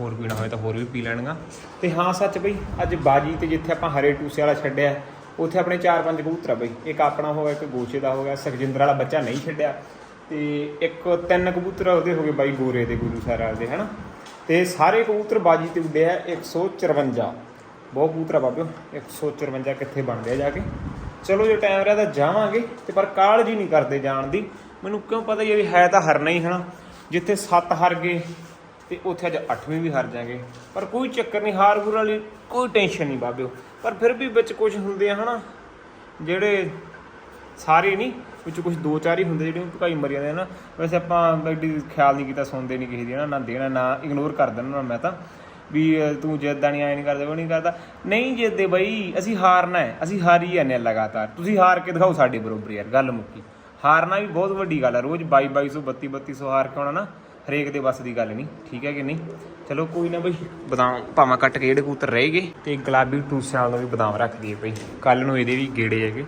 S1: ਹੋਰ ਪੀਣਾ ਹੋਵੇ ਤਾਂ ਹੋਰ ਵੀ ਪੀ ਲੈਣਗਾ ਤੇ ਹਾਂ ਸੱਚ ਬਈ ਅੱਜ ਬਾਜੀ ਤੇ ਜਿੱਥੇ ਆਪਾਂ ਹਰੇ ਟੂਸੇ ਵਾਲਾ ਛੱਡਿਆ ਉੱਥੇ ਆਪਣੇ 4-5 ਕਬੂਤਰ ਆ ਬਈ ਇੱਕ ਆਪਣਾ ਹੋ ਗਿਆ ਇੱਕ ਗੋਚੇ ਦਾ ਹੋ ਗਿਆ ਸੁਖਜਿੰਦਰ ਵਾਲਾ ਬੱਚਾ ਨਹੀਂ ਛੱਡਿਆ ਤੇ ਇੱਕ ਤਿੰਨ ਕਬੂਤਰ ਉਹਦੇ ਹੋ ਗਏ ਬਾਈ ਗੋਰੇ ਦੇ ਗੁਰੂ ਸਾਹਿਬ ਦੇ, ਹਨਾ? ਤੇ ਸਾਰੇ ਕਬੂਤਰ ਬਾਜੀ ਤੇ ਉੱਡੇ ਆ 154 ਬਹੁਤ ਕਬੂਤਰ ਆ ਬਾਬਿਓ 154 ਕਿੱਥੇ ਬਣਦੇ ਆ ਜਾ ਕੇ। ਚਲੋ ਜੇ ਟਾਈਮ ਰਿਹਾ ਤਾਂ ਜਾਵਾਂਗੇ, ਤੇ ਪਰ ਕਾਲਜ ਹੀ ਨਹੀਂ ਕਰਦੇ ਜਾਣ ਦੀ। ਮੈਨੂੰ ਕਿਉਂ ਪਤਾ ਹੀ ਹੈ ਵੀ ਹੈ ਤਾਂ ਹਰਨਾ ਹੀ, ਹਨਾ? ਜਿੱਥੇ 7 ਹਾਰ ਗਏ, ਤੇ ਉੱਥੇ ਅੱਜ 8ਵੀਂ ਵੀ ਹਾਰ ਜਾਗੇ। ਪਰ ਕੋਈ ਚੱਕਰ ਨਹੀਂ, ਹਾਰ ਗੁਰ ਵਾਲੀ ਕੋਈ ਟੈਨਸ਼ਨ ਨਹੀਂ ਬਾਬਿਓ। ਪਰ ਫਿਰ ਵੀ ਵਿੱਚ ਕੁਝ ਹੁੰਦੇ ਆ, ਹਨਾ? ਜਿਹੜੇ ਸਾਰੇ ਨਹੀਂ ਵਿੱਚ ਕੁਝ ਦੋ ਚਾਰ ਹੀ ਹੁੰਦੇ ਜਿਹੜੇ ਭੁਕਾਈ ਮਰ ਜਾਂਦੇ ਆ ਨਾ। ਵੈਸੇ ਆਪਾਂ ਐਡੀ ਖਿਆਲ ਨਹੀਂ ਕੀਤਾ ਸੁਣਦੇ ਨਹੀਂ ਕਿਸੇ ਦੀ ਨਾ ਨਾ ਦੇਣਾ, ਨਾ ਇਗਨੋਰ ਕਰ ਦੇਣਾ ਮੈਂ ਤਾਂ। ਵੀ ਤੂੰ ਜਿੱਦਾਂ ਨਹੀਂ ਆਏ ਨਹੀਂ ਕਰਦੇ, ਉਹ ਨਹੀਂ ਕਰਦਾ। ਨਹੀਂ ਜਿੱਦੇ ਬਈ, ਅਸੀਂ ਹਾਰਨਾ ਹੈ, ਅਸੀਂ ਹਾਰੀ ਜਾਂਦੇ ਹਾਂ ਲਗਾਤਾਰ। ਤੁਸੀਂ ਹਾਰ ਕੇ ਦਿਖਾਓ ਸਾਡੇ ਬਰੋਬਰ ਯਾਰ, ਗੱਲ ਮੁੱਕੀ। ਹਾਰਨਾ ਵੀ ਬਹੁਤ ਵੱਡੀ ਗੱਲ ਹੈ ਰੋਜ਼ 22 2200 32 3200 ਹਾਰ ਕੇ ਆਉਣਾ ਨਾ, ਹਰੇਕ ਦੇ ਵੱਸ ਦੀ ਗੱਲ ਨਹੀਂ, ਠੀਕ ਹੈ ਕਿ ਨਹੀਂ? ਚਲੋ ਕੋਈ ਨਾ ਬਈ, ਬਦਾਮ ਭਾਵਾਂ ਕੱਟ ਕੇ ਜਿਹੜੇ ਕਬੂਤਰ ਰਹੇਗੇ ਤੇ ਗੁਲਾਬੀ ਟੂਸਿਆਂ ਦਾ ਵੀ ਬਦਾਮ ਰੱਖ ਦਈਏ ਬਈ। ਕੱਲ ਨੂੰ ਇਹਦੇ ਵੀ ਗੇੜੇ ਹੈਗੇ।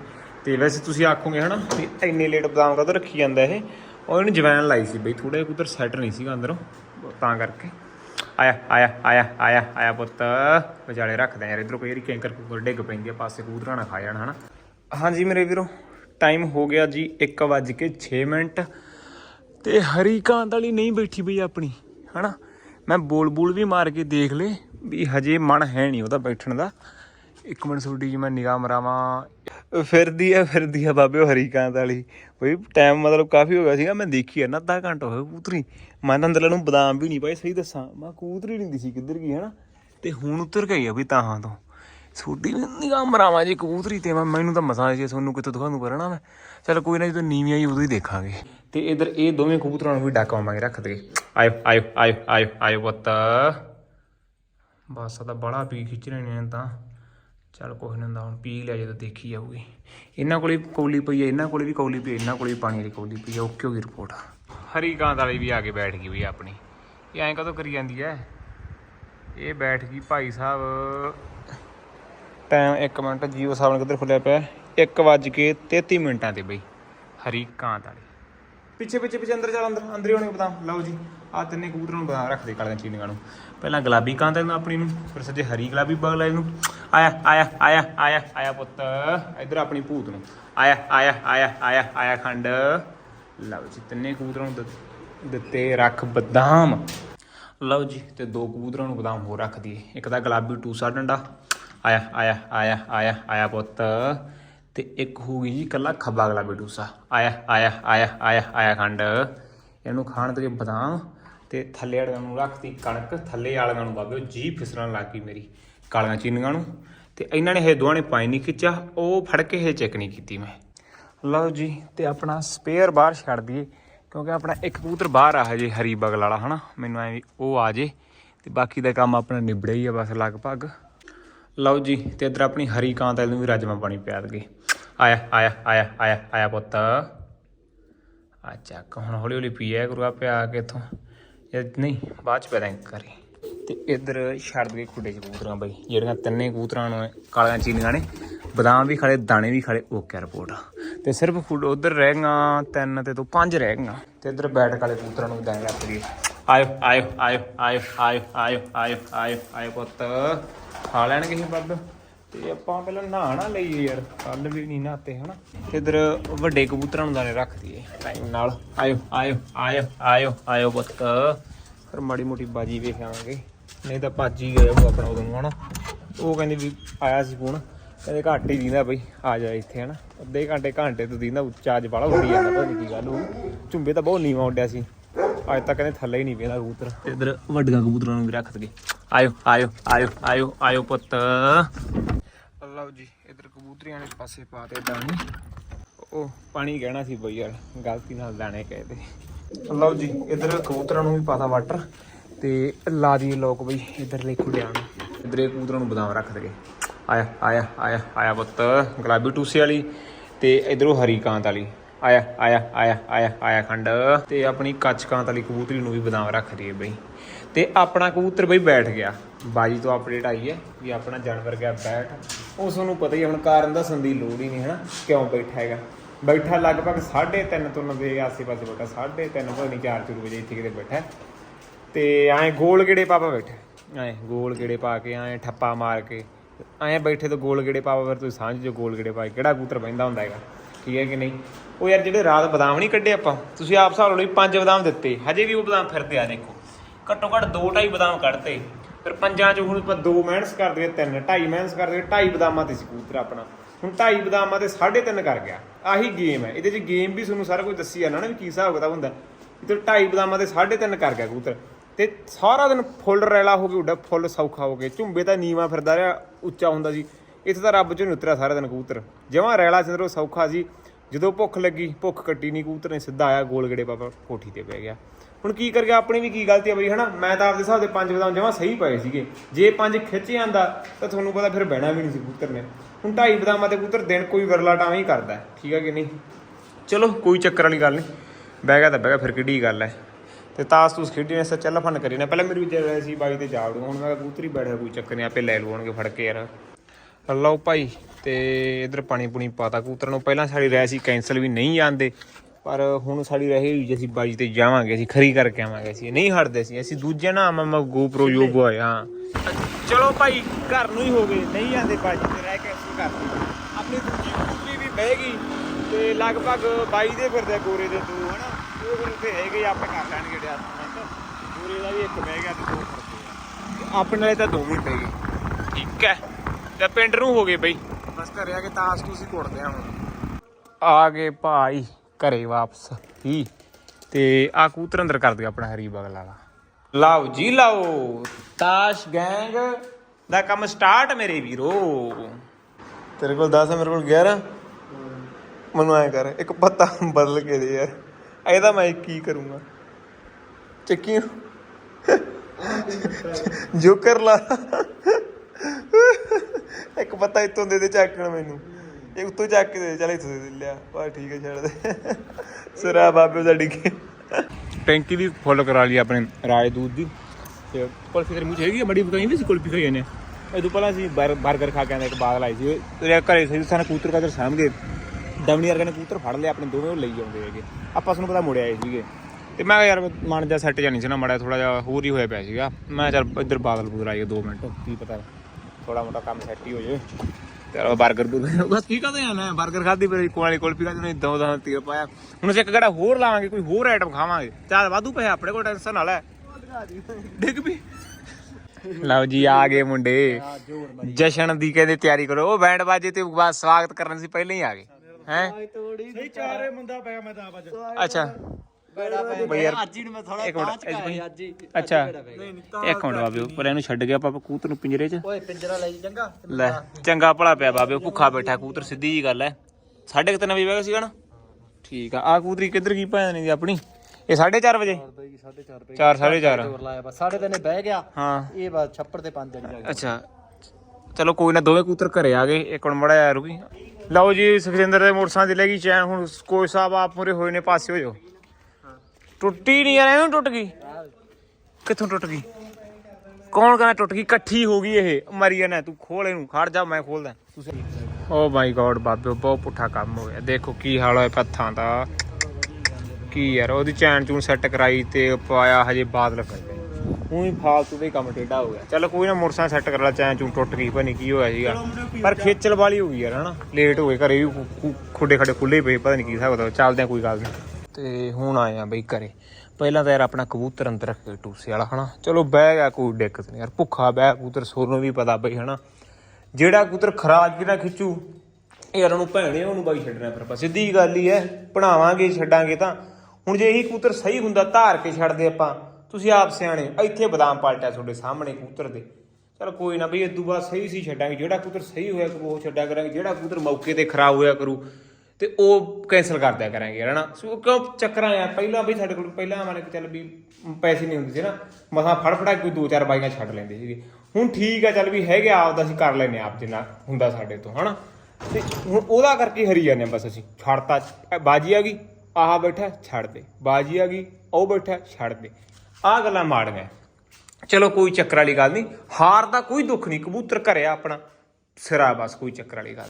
S1: ਤੇ ਵੈਸੇ ਤੁਸੀਂ ਆਖੋਗੇ ਹਨਾ ਵੀ ਇੰਨੇ ਲੇਟ ਬਦਾਮ ਕਦੋਂ ਰੱਖੀ ਜਾਂਦਾ ਇਹ? ਉਹ ਇਹਨੂੰ ਜਵੈਨ ਲਾਈ ਸੀ ਬਈ ਥੋੜਾ ਜਿਹਾ ਕਬੂਤਰ ਸੈੱਟ ਨਹੀਂ ਸੀਗਾ ਅੰਦਰੋਂ। ਤਾਂ ਕਰਕੇ। ਆਇਆ ਆਇਆ ਆਇਆ ਆਇਆ ਆਇਆ ਪੁੱਤ। ਵਿਚਾਲੇ ਰੱਖਦੇ ਯਾਰ, ਇਧਰੋਂ ਕੋਈ ਵਾਰੀ ਕੈਂਕਰ ਕੁੱਕਰ ਡਿੱਗ ਪੈਂਦੀ ਆ, ਪਾਸੇ ਕਬੂਤਰਾਂ ਨਾ ਖਾ ਜਾਣ, ਹਨਾ। ਹਾਂਜੀ ਮੇਰੇ ਵੀਰੋ ਟਾਈਮ ਹੋ ਗਿਆ ਜੀ 1:06 ਮਿੰਟ। ਤੇ ਹਰੀ ਕਾਂਤ ਵਾਲੀ ਨਹੀਂ ਬੈਠੀ ਬਈ ਆਪਣੀ, ਹਨਾ। ਮੈਂ ਬੋਲ ਬੋਲ ਵੀ ਮਾਰ ਕੇ ਦੇਖ ਲੇ ਵੀ ਹਜੇ ਮਨ ਹੈ ਨਹੀਂ ਉਹਦਾ ਬੈਠਣ ਦਾ। ਇੱਕ ਮਿੰਟ ਛੋਟੀ ਜੀ, ਮੈਂ ਨਿਗਾਹ ਮਰਾਵਾਂ। ਫਿਰਦੀ ਆ ਫਿਰਦੀ ਆ ਬਾਬੇ, ਉਹ ਹਰੀ ਕਾਂਤ ਵਾਲੀ। ਬਈ ਟਾਈਮ ਮਤਲਬ ਕਾਫੀ ਹੋ ਗਿਆ ਸੀਗਾ, ਮੈਂ ਦੇਖੀ ਆ, ਨਾ ਅੱਧਾ ਘੰਟਾ ਹੋਇਆ ਕੂਤਰੀ। ਮੈਂ ਤਾਂ ਅੰਦਰਲੇ ਨੂੰ ਬਦਾਮ ਵੀ ਨਹੀਂ ਪਾਏ, ਸਹੀ ਦੱਸਾਂ। ਮੈਂ ਕੂਤਰੀ ਨਹੀਂ ਦਿਸੀ ਕਿੱਧਰ ਗਈ, ਹਨਾ? ਤੇ ਹੁਣ ਉਤਰ ਗਈ ਆ ਵੀ ਤਾਹਾਂ ਤੋਂ। ਛੋਟੀ ਨਿਗਾਹ ਮਰਾਵਾਂ ਜੀ ਕਬੂਤਰੀ ਤੇ ਮੈਨੂੰ ਤਾਂ ਮਸਾਂ ਜੇ ਤੁਹਾਨੂੰ ਕਿਤੋਂ ਦਿਖਾ ਨੂੰ ਕਰਨਾ ਮੈਂ। ਚਲ ਕੋਈ ਨਾ, ਜਦੋਂ ਨੀਵੀਂ ਆਈ, ਉਦੋਂ ਹੀ ਦੇਖਾਂਗੇ। ਤੇ ਇਧਰ ਇਹ ਦੋਵੇਂ ਕਬੂਤਰਾਂ ਨੂੰ ਵੀ ਡਾਕਾਵਾਂਗੇ ਰੱਖ ਦੇ। ਆਇਓ ਆਇਓ ਆਇਓ ਆਇਓ ਆਇਓ ਪੁੱਤ। ਬਸ ਤਾਂ ਬੜਾ ਪੀ ਖਿੱਚ ਰਹੇ ਨੇ ਤਾਂ। ਚੱਲ ਕੁਛ ਨਹੀਂ ਹੁੰਦਾ ਹੁਣ ਪੀ ਲਿਆ ਜਦੋਂ ਦੇਖੀ ਜਾਊਗੀ। ਇਹਨਾਂ ਕੋਲੇ ਕੌਲੀ ਪਈ ਹੈ ਇਹਨਾਂ ਕੋਲੇ ਵੀ ਕੌਲੀ ਪਈ ਇਹਨਾਂ ਕੋਲੇ ਵੀ ਪਾਣੀ ਵਾਲੀ ਕੌਲੀ ਪਈ ਹੈ ਓਕੇ ਹੋ ਗਈ ਰਿਪੋਰਟ ਹਰੀ ਕਾਂਤ ਵਾਲੀ ਵੀ ਆ ਕੇ ਬੈਠ ਗਈ ਵੀ ਆਪਣੀ। ਇਹ ਐਂ ਕਦੋਂ ਕਰੀ ਜਾਂਦੀ ਹੈ ਇਹ ਬੈਠ ਗਈ ਭਾਈ ਸਾਹਿਬ। ਟਾਈਮ 1 ਮਿੰਟ ਜੀਓ ਸਾਹਿਬ ਨੇ ਕਿੱਧਰ ਖੁੱਲਿਆ ਪਿਆ? 1:33 ਮਿੰਟਾਂ ਤੇ ਬਈ। ਹਰੀ ਕਾਂਤ ਵਾਲੀ। ਪਿੱਛੇ ਪਿੱਛੇ ਪਿੱਛੇ ਅੰਦਰ ਚੱਲ, ਅੰਦਰ ਅੰਦਰ ਹੀ ਹੋਣੇ ਬਦਾਮ। ਲਓ ਜੀ ਆ ਤਿੰਨੇ ਕਬੂਤਰਾਂ ਨੂੰ ਬਦਾਮ ਰੱਖਦੇ ਕਾਲੀਆਂ ਚੀਨੀਆਂ ਨੂੰ। ਪਹਿਲਾਂ ਗੁਲਾਬੀ ਕਾਂਤ ਨੂੰ ਆਪਣੀ ਨੂੰ, ਫਿਰ ਸੱਜੇ ਹਰੀ ਗੁਲਾਬੀ ਬਗਲਾ ਨੂੰ ਆਇਆ ਆਇਆ ਆਇਆ ਆਇਆ ਆਇਆ ਪੁੱਤ। ਇੱਧਰ ਆਪਣੀ ਭੂਤ ਨੂੰ। ਆਇਆ ਆਇਆ ਆਇਆ ਆਇਆ ਆਇਆ ਖੰਡ। ਲਓ ਜੀ, ਤਿੰਨੇ ਕਬੂਤਰਾਂ ਨੂੰ ਦਿੱਤੇ ਰੱਖ ਬਦਾਮ। ਲਓ ਜੀ, ਤੇ ਦੋ ਕਬੂਤਰਾਂ ਨੂੰ ਬਦਾਮ ਹੋਰ ਰੱਖ ਦਈਏ। ਇੱਕ ਤਾਂ ਗੁਲਾਬੀ ਟੂਸਾ ਡੰਡਾ। ਆਇਆ ਆਇਆ ਆਇਆ ਆਇਆ ਆਇਆ ਪੁੱਤ। ਤੇ ਇੱਕ ਹੋ ਗਈ ਜੀ ਕੱਲਾ ਖੱਬਾ ਗੁਲਾਬੀ ਟੂਸਾ ਆਇਆ ਆਇਆ ਆਇਆ ਆਇਆ ਆਇਆ ਖੰਡ। ਇਹਨੂੰ ਖਾਣ ਤੇ ਬਦਾਮ ਤੇ ਥੱਲੇ ਵਾਲਿਆਂ ਨੂੰ ਰੱਖਤੀ ਕਣਕ, ਥੱਲੇ ਵਾਲਿਆਂ ਨੂੰ ਬਾਬੇ ਜੀ ਫਿਸਲਣ ਲੱਗ ਗਈ ਮੇਰੀ ਕਾਲੀਆਂ ਚੀਨੀਆਂ ਨੂੰ। ਤੇ ਇਹਨਾਂ ਨੇ ਇਹ ਦੋਹਾਂ ਨੇ ਪਾਣੀ ਨਹੀਂ ਖਿੱਚਿਆ, ਉਹ ਫੜ ਕੇ ਇਹ ਚੈੱਕ ਨਹੀਂ ਕੀਤੀ ਮੈਂ। ਲਓ ਜੀ, ਤੇ ਆਪਣਾ ਸਪੇਅਰ ਬਾਹਰ ਛੱਡ ਦਈਏ, ਕਿਉਂਕਿ ਆਪਣਾ ਇੱਕ ਕਬੂਤਰ ਬਾਹਰ ਆ ਹਜੇ ਹਰੀ ਬਗਲ ਵਾਲਾ, ਹਨਾ? ਮੈਨੂੰ ਐ ਵੀ ਉਹ ਆ ਜੇ, ਤੇ ਬਾਕੀ ਦਾ ਕੰਮ ਆਪਣਾ ਨਿਬੜਿਆ ਹੀ ਆ ਬਸ ਲਗਭਗ। ਲਓ ਜੀ, ਤੇ ਇਧਰ ਆਪਣੀ ਹਰੀ ਕਾਂਤ ਨੂੰ ਵੀ ਰਾਜਮਾ ਪਾਣੀ ਪਿਆ ਦਗੇ ਆਇਆ ਆਇਆ ਆਇਆ ਆਇਆ ਆਇਆ ਪੁੱਤ। ਆ ਚੱਕ, ਹੁਣ ਹੌਲੀ ਹੌਲੀ ਪੀਆ ਗੁਰੂਆ ਪਿਆ ਕੇ ਇਥੋਂ। ਨਹੀਂ, ਬਾਅਦ ਚ ਪੈਦਾ ਕਰੀ। ਤੇ ਇਧਰ ਛੱਡ ਦੇ ਖੁੱਡੇ ਚ ਕਬੂਤਰਾਂ ਬਈ, ਜਿਹੜੀਆਂ ਤਿੰਨੇ ਕਬੂਤਰਾਂ ਨੂੰ ਕਾਲੀਆਂ ਚੀਨੀਆਂ ਨੇ। ਬਦਾਮ ਵੀ ਖਾਲੇ, ਦਾਣੇ ਵੀ ਖਾਲੇ ਓਕੇ ਰਿਪੋਰਟ ਤੇ ਸਿਰਫ ਖੁੱਡ ਉਧਰ ਰਹਿ ਗਾਂ ਤਿੰਨ ਤੇ ਤੋਂ ਪੰਜ ਰਹਿ ਗਾਂ ਤੇ ਇਧਰ ਬੈਠ ਕਾਲੇ ਕਬੂਤਰਾਂ ਨੂੰ ਦਾਣੇ ਰੱਖ ਦਈਏ। ਆਇਓ ਆਇਓ ਆਇਓ ਆਇਓ ਆਇਓ ਆਇਓ ਆਇਓ ਆਇਓ ਆਇਓ ਪੁੱਤ ਖਾ ਲੈਣਗੇ ਇਹ ਬੱਬ ਤੇ ਆਪਾਂ ਪਹਿਲਾਂ ਨਹਾ ਨਾ ਲਈਏ ਯਾਰ ਕੱਲ ਵੀ ਨਹੀਂ ਨਹਾਤੇ ਹਨਾ ਤੇ ਇਧਰ ਵੱਡੇ ਕਬੂਤਰਾਂ ਨੂੰ ਦਾਣੇ ਰੱਖ ਦਈਏ ਟਾਈਮ ਨਾਲ ਆਇਓ ਆਇਓ ਆਇਓ ਆਇਓ ਆਇਓ ਪੁੱਤ ਫਿਰ ਮਾੜੀ ਮੋਟੀ ਬਾਜੀ ਵੇਖ ਆਵਾਂਗੇ ਨਹੀਂ ਤਾਂ ਭੱਜ ਹੀ ਗਿਆ ਉਹ ਆਪਣਾ ਉਦੋਂ ਹਨਾ ਉਹ ਕਹਿੰਦੇ ਵੀ ਆਇਆ ਸੀ ਫੋਨ ਕਹਿੰਦੇ ਘੱਟ ਹੀ ਦਿੰਦਾ ਬਈ ਆ ਜਾ ਇੱਥੇ ਹਨਾ ਅੱਧੇ ਘੰਟੇ ਘੰਟੇ ਤੋਂ ਦਿੰਦਾ ਉੱਚਾ ਅੱਜ ਬਾਲਾ ਉੱਡੀ ਜਾਂਦਾ ਪਤਾ ਨਹੀਂ ਕੀ ਗੱਲ ਉਹ ਝੁੰਬੇ ਤਾਂ ਬਹੁਤ ਨੀਵਾਂ ਉੱਡਿਆ ਸੀ ਅੱਜ ਤੱਕ ਕਹਿੰਦੇ ਥੱਲੇ ਹੀ ਨਹੀਂ ਪੈਂਦਾ ਕਬੂਤਰ। ਇਧਰ ਵੱਡੀਆਂ ਕਬੂਤਰਾਂ ਨੂੰ ਵੀ ਰੱਖ ਦਗੇ ਆਇਓ ਆਇਓ ਆਇਓ ਆਇਓ ਆਇਓ ਪੁੱਤ। ਲਓ ਜੀ ਇਧਰ ਕਬੂਤਰੀਆਂ ਨੇ ਪਾਸੇ ਪਾ ਤੇ ਦਾਣੇ। ਉਹ ਪਾਣੀ ਕਹਿਣਾ ਸੀ ਬਈ ਯਾਰ ਗਲਤੀ ਨਾਲ ਦਾਣੇ ਕਹੇ ਤੇ। ਲਓ ਜੀ ਇਧਰ ਕਬੂਤਰਾਂ ਨੂੰ ਵੀ ਪਾਤਾ ਵਾਟਰ ਤੇ ਲਾ ਦੀ ਲੋਕ ਬਈ ਇਧਰ ਲੈ ਖੁੱਡਿਆਂ ਨੂੰ। ਇਧਰ ਇਹ ਕਬੂਤਰਾਂ ਨੂੰ ਬਦਾਮ ਰੱਖ ਦਗੇ ਆਇਆ ਆਇਆ ਆਇਆ ਆਇਆ ਪੁੱਤ। ਗੁਲਾਬੀ ਟੂਸੇ ਵਾਲੀ ਤੇ ਇਧਰੋਂ ਹਰੀ ਕਾਂਤ ਵਾਲੀ। ਆਇਆ ਆਇਆ ਆਇਆ ਆਇਆ ਆਇਆ ਖੰਡ। ਤੇ ਆਪਣੀ ਕੱਚਕਾਂਤ ਵਾਲੀ ਕਬੂਤਰੀ ਨੂੰ ਵੀ ਬਦਾਮ ਰੱਖ ਦਈਏ ਬਈ। ਤੇ ਆਪਣਾ ਕਬੂਤਰ ਬਈ ਬੈਠ ਗਿਆ। ਬਾਜੀ ਤੋਂ ਅਪਡੇਟ ਆਈ ਹੈ ਵੀ ਆਪਣਾ ਜਾਨਵਰ ਗਿਆ ਬੈਠ। ਉਸ ਨੂੰ ਪਤਾ ਹੀ ਹੁਣ ਕਾਰਨ ਦੱਸਣ ਦੀ ਲੋੜ ਹੀ ਨਹੀਂ ਹੈ ਨਾ ਕਿਉਂ ਬੈਠਾ ਹੈਗਾ? ਬੈਠਾ ਲਗਭਗ 3:30 ਤੋਂ 9 ਆਸੇ-ਪਾਸੇ ਬੈਠਾ 3:30 ਪਤਾ ਨਹੀਂ 4 ਵਜੇ ਇੱਥੇ ਕਿਤੇ ਬੈਠਾ। ਤੇ ਐਂ ਗੋਲ ਗੇੜੇ ਪਾਪਾ ਬੈਠਾ। ਐਂ ਗੋਲ ਗੇੜੇ ਪਾ ਕੇ, ਐਂ ਠੱਪਾ ਮਾਰ ਕੇ, ਐਂ ਬੈਠੇ ਤੋਂ ਗੋਲ ਗੇੜੇ ਪਾਪਾ ਫਿਰ ਤੁਸੀਂ ਸਾਂਝ ਜੋ ਗੋਲ ਗੇੜੇ ਪਾ ਕੇ ਕਿਹੜਾ ਕਬੂਤਰ ਬੈਂਦਾ ਹੁੰਦਾ ਹੈਗਾ। ਠੀਕ ਹੈ ਕਿ ਨਹੀਂ? ਉਹ ਯਾਰ ਜਿਹੜੇ ਰਾਤ ਬਦਾਮ ਨਹੀਂ ਕੱਢੇ ਆਪਾਂ, ਤੁਸੀਂ ਆਪ ਹਿਸਾਬ ਲਓ ਵੀ ਪੰਜ ਬਦਾਮ ਦਿੱਤੇ, ਹਜੇ ਵੀ ਉਹ ਬਦਾਮ ਫਿਰਦੇ ਆ ਦੇਖੋ। ਘੱਟੋ ਘੱਟ 2.5 ਬਦਾਮ ਕੱਢਤੇ। ਫਿਰ ਪੰਜਾਂ ਚ ਹੁਣ ਆਪਾਂ 2 ਮਿਹਨਤ ਕਰ ਦਈਏ 3 2.5 ਮਿਹਨਤ ਕਰ ਦਈਏ 2.5 ਬਦਾਮਾਂ ਤੇ ਸੀ ਕਬੂਤਰ ਆਪਣਾ। ਹੁਣ 2.5 ਬਦਾਮਾਂ ਤੇ 3.5 ਕਰ ਗਿਆ। ਆਹੀ ਗੇਮ ਹੈ। ਇਹਦੇ ਚ ਗੇਮ ਵੀ ਤੁਹਾਨੂੰ ਸਾਰਾ ਕੁਝ ਦੱਸੀ ਜਾਣਾ ਨਾ ਵੀ ਕੀ ਹਿਸਾਬ ਕਿਤਾਬ ਹੁੰਦਾ। ਤੇ 2.5 ਬਦਾਮਾਂ ਤੇ 3.5 ਕਰ ਗਿਆ ਕਬੂਤਰ ਤੇ ਸਾਰਾ ਦਿਨ ਫੁੱਲ ਰੈਲਾ ਹੋ ਕੇ ਉੱਡਾ ਫੁੱਲ ਸੌਖਾ ਹੋ ਗਿਆ। ਝੁੰਬੇ ਤਾਂ ਨੀਵਾ ਫਿਰਦਾ ਰਿਹਾ, ਉੱਚਾ ਹੁੰਦਾ ਸੀ। ਇੱਥੇ ਤਾਂ ਰੱਬ ਚੋਂ ਨੀ ਉਤਰਿਆ ਸਾਰਾ ਦਿਨ ਕਬੂਤਰ ਜਮਾਂ ਰੈਲਾ ਚੰਦਰੋ, ਸੌਖਾ ਸੀ। ਜਦੋਂ ਭੁੱਖ ਲੱਗੀ, ਭੁੱਖ ਕੱਟੀ ਨਹੀਂ ਕਬੂਤਰ ਨੇ ਸਿੱਧਾ ਆਇਆ ਗੋਲ ਗੜੇ ਪਾਪਾ ਕੋਠੀ ਤੇ ਪੈ ਗਿਆ। ਹੁਣ ਕੀ ਕਰ ਗਿਆ ਆਪਣੀ ਵੀ ਕੀ ਗਲਤੀ ਆ ਬਈ, ਹਨਾ? ਮੈਂ ਤਾਂ ਆਪਦੇ ਹਿਸਾਬ ਦੇ ਪੰਜ ਬਦਾਮ ਜਮਾਂ ਸਹੀ ਪਏ ਸੀਗੇ। ਜੇ ਪੰਜ ਖਿੱਚ ਜਾਂਦਾ, ਤਾਂ ਤੁਹਾਨੂੰ ਪਤਾ ਫਿਰ ਬਹਿਣਾ ਵੀ ਨਹੀਂ ਸੀ ਕਬੂਤਰ ਨੇ। ਹੁਣ ਢਾਈ ਬਦਾਮਾਂ ਤੇ ਕਬੂਤਰ ਦਿਨ ਕੋਈ ਵਰਲਾ ਟਾਵੇਂ ਹੀ ਕਰਦਾ ਠੀਕ ਹੈ ਕਿ ਨਹੀਂ? ਚਲੋ, ਕੋਈ ਚੱਕਰ ਵਾਲੀ ਗੱਲ ਨਹੀਂ ਬਹਿ ਗਿਆ ਤਾਂ ਬਹਿ ਗਿਆ, ਫਿਰ ਕਿੱਡੀ ਗੱਲ ਹੈ। ਤੇ ਤਾਸ ਤੂਸ ਖੇਡੀ ਨੇ, ਸੱਚ ਚੱਲ ਫਨ ਕਰੀ ਨਾ। ਪਹਿਲਾਂ ਵੀ ਵਿਚਾਰ ਰਿਹਾ ਸੀ, ਬਾਈ ਤੇ ਜਾ ਵੜੂ ਹੁਣ ਮੈਂ ਕਿਹਾ ਹੀ ਬੈਠਾ, ਕੋਈ ਚੱਕਰ ਨਹੀਂ ਆਪੇ ਲੈ ਲਵਾਂਗੇ ਫੜ ਕੇ ਯਾਰ। ਲਓ ਭਾਈ ਤੇ ਇਧਰ ਪਾਣੀ ਪੁਣੀ ਪਾਤਾ ਕਬੂਤਰਾਂ ਨੂੰ। ਪਹਿਲਾਂ ਸਾਡੀ ਰਹਿ ਸੀ ਕੈਂਸਲ ਵੀ ਨਹੀਂ ਜਾਂਦੇ ਪਰ ਹੁਣ ਸਾਡੀ ਰਹਿ ਹੋਈ ਜੇ ਅਸੀਂ ਬਾਜੀ ਤੇ ਜਾਵਾਂਗੇ ਅਸੀਂ ਖਰੀ ਕਰਕੇ ਆਵਾਂਗੇ ਅਸੀਂ ਨਹੀਂ ਹਟਦੇ ਸੀ। ਅਸੀਂ ਦੂਜੇ ਨਾ ਮੈਂ ਗੋਪਰੋ ਯੋਗੋ ਆ ਹਾਂ। ਚਲੋ ਭਾਈ ਘਰ ਨੂੰ ਹੀ ਹੋ ਗਏ ਨਹੀਂ ਜਾਂਦੇ ਬਾਜੀ ਤੇ ਰਹਿ ਕੈਂਸਲ ਕਰਤੀ ਆਪਣੀ ਦੂਜੀ ਕਬੂਤਰੀ ਵੀ ਬਹਿ ਗਈ ਤੇ ਲਗਭਗ 22 ਦੇ ਫਿਰਦੇ ਗੋਰੇ ਦੇ ਦੋ ਹਨਾ। ਉਹ ਫਿਰ ਤੇ ਹੈਗੇ ਆਪੇ ਕਰ ਲੈਣਗੇ ਡਿਆ। ਗੋਰੇ ਦਾ ਵੀ ਇੱਕ ਬਹਿ ਗਿਆ ਤੇ ਦੋ ਆਪਣੇ ਨਾਲੇ ਤਾਂ ਦੋਵੇਂ ਪੈ ਗਏ। ਠੀਕ ਹੈ। ਤੇ ਪਿੰਡ ਨੂੰ ਹੋ ਗਏ ਬਈ। ਬਸ ਘਰੇ ਆ ਕੇ ਤਾਸ ਤੁਸੀਂ ਕੁੱਟਦੇ ਆ ਹੁਣ। ਆ ਗਏ ਭਾਈ ਘਰੇ ਵਾਪਸ ਹੀ। ਤੇ ਆ ਕੂਤਰ ਅੰਦਰ ਕਰ ਦਿਆ ਆਪਣਾ ਹਰੀ ਬਗਲਾ ਵਾਲਾ। ਲਾਓ ਜੀ ਲਾਓ। ਤਾਸ਼ ਗੈਂਗ ਦਾ ਕੰਮ ਸਟਾਰਟ ਮੇਰੇ ਵੀਰੋ।
S2: ਤੇਰੇ ਕੋਲ 10 ਹੈ ਮੇਰੇ ਕੋਲ 11 ਮੈਨੂੰ ਐ ਕਰ ਇੱਕ ਪੱਤਾ ਬਦਲ ਕੇ ਦੇ ਯਾਰ। ਇਹਦਾ ਮੈਂ ਕੀ ਕਰੂੰਗਾ? ਚੱਕੀ ਜੋਕਰ ਲਾ। ਇੱਕ ਪੱਤਾ ਇਤੋਂ ਦੇ ਦੇ ਚੱਕਣ ਮੈਨੂੰ। ਇਹ ਉੱਤੋਂ ਚੱਕ ਕੇ ਦੇ ਦੇ, ਚੱਲ ਦੇ ਦੇ ਲਿਆ। ਬਸ ਠੀਕ ਹੈ ਛੱਡ ਦੇ। ਸਰਾ ਬਾਬੇ ਦਾ ਡਿੱਗੇ
S1: ਟੈਂਕੀ ਵੀ ਫੁੱਲ ਕਰਾ ਲਈ ਆਪਣੇ ਰਾਜ ਰਾਜਦੂਤ ਦੀ। ਤੇ ਕੁਲਫੀ ਤੇਰੀ ਮੂੰਹ ਹੈਗੀ ਆ ਬੜੀ ਪਕਾਈ ਵੀ ਸੀ ਕੁਲਫੀ ਖਾਈ ਨੇ ਇਹ ਤੋਂ ਪਹਿਲਾਂ ਅਸੀਂ ਬਰਗਰ ਖਾ ਕੇ ਆਂਦੇ ਇੱਕ ਬਾਗ ਲਾਈ ਸੀ। ਤੇ ਘਰੇ ਸਹੀ ਸਾਨੂੰ ਕੂਤਰ ਕਾਦਰ ਸਾਹਮਣੇ ਦਮਣੀ ਵਰਗੇ ਨੇ ਕੂਤਰ ਫੜ ਲਿਆ ਆਪਣੇ ਦੋਵੇਂ ਉਹ ਲਈ ਜਾਂਦੇ ਹੈਗੇ। ਆਪਾਂ ਸਾਨੂੰ ਪਤਾ ਮੁੜਿਆ ਆਏ ਸੀਗੇ। ਤੇ ਮੈਂ ਕਿਹਾ ਯਾਰ ਮਨ ਜਾ ਸੈੱਟ ਜਾਣੀ ਸੀ ਨਾ ਮੜਾ ਥੋੜਾ ਜਿਹਾ ਹੋਰ ਹੀ ਹੋਇਆ ਪਿਆ ਸੀਗਾ। ਮੈਂ ਕਿਹਾ ਚੱਲ ਇੱਧਰ ਬਾਦਲ ਬੂਦਰ ਆਈਏ 2 ਮਿੰਟ ਕੀ ਪਤਾ। ਥੋੜਾ ਮੋਟਾ ਕੰਮ ਸੈੱਟ ਹੀ ਹੋ ਜਾਵੇ। ਤੇ 버ਗਰ ਬੂਦਰ ਬਸ ਕੀ ਕਹਦੇ ਆ ਨਾ 버ਗਰ ਖਾਦੀ ਫਿਰ ਕੋਲੀ ਕੁਲਫੀ ਖਾਦੀ ਨੇ ਦੋ ਦੋ ਤੀਰ ਪਾਇਆ। ਹੁਣ ਅਸੀਂ ਇੱਕ ਗੜਾ ਹੋਰ ਲਾਵਾਂਗੇ ਕੋਈ ਹੋਰ ਆਈਟਮ ਖਾਵਾਂਗੇ। ਚੱਲ ਵਾਧੂ ਪੈਸੇ ਆਪਣੇ ਕੋਲ ਟੈਨਸ਼ਨ ਨਾ ਲੈ। ਡਿੱਗ ਵੀ ਲਓ ਜੀ ਆ ਗਏ ਮੁੰਡੇ। ਜਸ਼ਨ ਦੀ ਕਹਿੰਦੇ ਤਿਆਰੀ ਕਰੋ। ਉਹ ਬੈਂਡ ਬਾਜੇ ਤੇ ਬਸ ਸਵਾਗਤ ਕਰਨ ਸੀ ਪਹਿਲਾਂ ਹੀ ਆ ਗਏ। ਹੈ?
S3: ਨਹੀਂ ਚਾਰੇ ਮੁੰਡਾ ਪਿਆ ਮੈਂ ਤਾਂ ਅੱਜ।
S1: ਅੱਛਾ। ਬਈ ਯਾਰ
S3: ਅੱਜ ਹੀ ਨੂੰ ਮੈਂ ਥੋੜਾ
S1: ਇੱਕ ਮਿੰਟ,
S3: ਬਾਅਦ ਚ
S1: ਅੱਜ
S3: ਆਇਆ ਅੱਜ ਹੀ
S1: ਅੱਛਾ ਇੱਕ ਮਿੰਟ ਬਾਬਿਓ ਪਰ ਇਹਨੂੰ ਛੱਡ ਗਿਆ ਆਪਾਂ ਕੂਤਰ ਨੂੰ ਪਿੰਜਰੇ 'ਚ।
S3: ਓਏ ਪਿੰਜਰਾ ਲੈ ਜੀ ਚੰਗਾ।
S1: ਲੈ ਚੰਗਾ ਭਲਾ ਪਿਆ ਬਾਬਿਓ ਭੁੱਖਾ ਬੈਠਾ ਕੂਤਰ ਸਿੱਧੀ ਜੀ ਗੱਲ ਐ। ਸਾਢੇ ਕੁ ਤਿੰਨ ਵਜੇ ਬੈਗਾ ਸੀਗਾ ਨਾ ਠੀਕ ਆ ਆ ਕੂਤਰੀ ਕਿੱਧਰ ਕੀ ਭਾਂ ਨਹੀਂ ਆਪਣੀ? ਇਹ 4:30 ਵਜੇ?
S3: ਬਈ 4:30
S1: 4 4:30
S3: ਹੋਰ ਲਾਇਆ ਬਸ। ਸਾਢੇ ਤਿੰਨ ਬਹਿ ਗਿਆ।
S1: ਹਾਂ।
S3: ਇਹ ਬਸ ਛੱਪੜ ਤੇ ਪੰਜ ਜਣ ਜਾ
S1: ਅੱਛਾ। ਚਲੋ ਕੋਈ ਨਾ ਦੋਵੇਂ ਕੂਤਰ ਘਰੇ ਆ ਗਏ। ਇੱਕ ਹੁਣ ਮੜਾ ਆ ਰੁਕੀ। ਲਓ ਜੀ ਸੁਖਜਿੰਦਰ ਦੇ ਮੋਟਰਸਾਈਕਲ ਦੀ ਲੈ ਗਈ ਚੈਨ। ਹੁਣ ਕੋਈ ਸਾਹਿਬ ਆਪ ਮੂਰੇ ਹੋਏ ਨੇ ਪਾਸੇ ਹੋ ਜਾਓ। ਟੁੱਟੀ ਨਹੀਂ ਯਾਰ, ਐਵੇਂ ਟੁੱਟ ਗਈ। ਕਿੱਥੋਂ ਟੁੱਟ ਗਈ? ਕੌਣ ਕਹਿੰਦਾ ਟੁੱਟ ਗਈ? ਇਕੱਠੀ ਹੋ ਗਈ ਇਹ। ਮਰੀ ਜਾਣਾ, ਤੂੰ ਖੋਲ ਇਹਨੂੰ। ਖੜ ਜਾ, ਮੈਂ ਖੋਲਦਾ। ਤੁਸੀਂ ਓ ਮਾਈ ਗੋਡ ਬਾਬੇ, ਬਹੁਤ ਪੁੱਠਾ ਕੰਮ ਹੋ ਗਿਆ। ਦੇਖੋ ਕੀ ਹਾਲ ਹੋਇਆ ਪੱਥਾਂ ਦਾ। ਕੀ ਯਾਰ, ਉਹਦੀ ਚੈਨ ਚੂਨ ਸੈੱਟ ਕਰਾਈ ਤੇ ਪਾਇਆ ਹਜੇ ਬਾਦਲ ਕਰ ਗਏ ਉਹੀ ਫਾਲਤੂ ਦੇ ਕੰਮ ਟੇਢਾ ਹੋ ਗਿਆ। ਚੱਲ ਕੋਈ ਨਾ, ਮੋਟਰਸਾਈਕਲ ਸੈੱਟ ਕਰ ਲਾ, ਚੈਨ ਚੂਨ ਟੁੱਟ ਗਈ, ਪਤਾ ਨਹੀਂ ਕੀ ਹੋਇਆ ਸੀਗਾ। ਪਰ ਖੇਚਲ ਵਾਲੀ ਹੋ ਗਈ ਯਾਰ, ਹਨਾ? ਲੇਟ ਹੋ ਗਏ ਘਰੇ ਵੀ ਖੁੱਡੇ ਖੜੇ ਖੁੱਲੇ ਪਏ, ਪਤਾ ਨਹੀਂ ਕੀ ਹਿਸਾਬ ਦਾ ਚੱਲਦੇ ਕੋਈ ਗੱਲ ਨਹੀਂ ਤੇ ਹੁਣ ਆਏ ਆ ਬਈ ਘਰੇ। ਪਹਿਲਾਂ ਤਾਂ ਯਾਰ ਆਪਣਾ ਕਬੂਤਰ ਅੰਦਰ ਰੱਖੇ ਟੂਸੇ ਵਾਲਾ, ਹਨਾ? ਚਲੋ ਬਹਿ ਗਿਆ, ਕੋਈ ਦਿੱਕਤ ਨਹੀਂ। ਯਾਰ ਭੁੱਖਾ ਬਹਿ, ਕਬੂਤਰ ਸੋਨੂੰ ਵੀ ਪਤਾ ਬਈ, ਹਨਾ? ਜਿਹੜਾ ਕਬੂਤਰ ਖਰਾਜ ਨਾ ਖਿੱਚੂ ਯਾਰ ਉਹਨੂੰ ਭੈਣੇ, ਉਹਨੂੰ ਬਾਈ ਛੱਡਣਾ ਫਿਰ ਆਪਾਂ। ਸਿੱਧੀ ਗੱਲ ਹੀ ਹੈ, ਬਣਾਵਾਂਗੇ, ਛੱਡਾਂਗੇ ਤਾਂ। ਹੁਣ ਜੇ ਇਹੀ ਕਬੂਤਰ ਸਹੀ ਹੁੰਦਾ, ਧਾਰ ਕੇ ਛੱਡਦੇ ਆਪਾਂ, ਤੁਸੀਂ ਆਪ ਸਿਆਣੇ, ਇੱਥੇ ਬਦਾਮ ਪਲਟਿਆ ਤੁਹਾਡੇ ਸਾਹਮਣੇ ਕਬੂਤਰ ਦੇ। ਚਲ ਕੋਈ ਨਾ ਬਈ ਇਦੋਂ ਬਾਅਦ ਸਹੀ ਸੀ ਛੱਡਾਂਗੇ। ਜਿਹੜਾ ਕਬੂਤਰ ਸਹੀ ਹੋਇਆ ਕਰੂ, ਉਹ ਛੱਡਿਆ ਕਰਾਂਗੇ। ਜਿਹੜਾ ਕਬੂਤਰ ਮੌਕੇ ਤੇ ਖਰਾਬ ਹੋਇਆ ਕਰੂ ਤੇ ਉਹ ਕੈਨਸਲ ਕਰ ਦਿਆ ਕਰਾਂਗੇ, ਹਨਾ? ਸੋ ਕਿਉਂ ਚੱਕਰਾਂ ਆ? ਪਹਿਲਾਂ ਵੀ ਸਾਡੇ ਕੋਲ, ਪਹਿਲਾਂ ਮੰਨ ਕੇ ਚੱਲ ਵੀ ਪੈਸੇ ਨਹੀਂ ਹੁੰਦੇ ਸੀ ਨਾ, ਮਸਾਂ ਫੜ ਫੜਾ ਕੇ ਕੋਈ ਦੋ ਚਾਰ ਬਾਈਆਂ ਛੱਡ ਲੈਂਦੇ ਸੀਗੇ। ਹੁਣ ਠੀਕ ਆ, ਚੱਲ ਵੀ ਹੈਗੇ ਆਪ ਆਪਦਾ ਅਸੀਂ ਕਰ ਲੈਨੇ ਆਪ ਜਿੰਨਾ ਹੁੰਦਾ ਸਾਡੇ ਤੋਂ, ਹਨਾ? ਤੇ ਹੁਣ ਉਹਦਾ ਕਰਕੇ ਹਰੀ ਜਾਂਦੇ ਹਾਂ ਬਸ ਅਸੀਂ, ਛੱਡਤਾ ਬਾਜੀ ਆ ਗਈ, ਆਹ ਬੈਠਾ, ਛੱਡ ਦੇ। ਬਾਜੀ ਆ ਗਈ, ਉਹ ਬੈਠਾ, ਛੱਡ ਦੇ। ਆਹ ਗੱਲਾਂ ਮਾੜੀਆਂ। ਚਲੋ ਕੋਈ ਚੱਕਰ ਵਾਲੀ ਗੱਲ ਨਹੀਂ, ਹਾਰ ਦਾ ਕੋਈ ਦੁੱਖ ਨਹੀਂ, ਕਬੂਤਰ ਘਰਿਆ ਆਪਣਾ, ਸਿਰਾ ਬਸ ਕੋਈ ਚੱਕਰ ਵਾਲੀ ਗੱਲ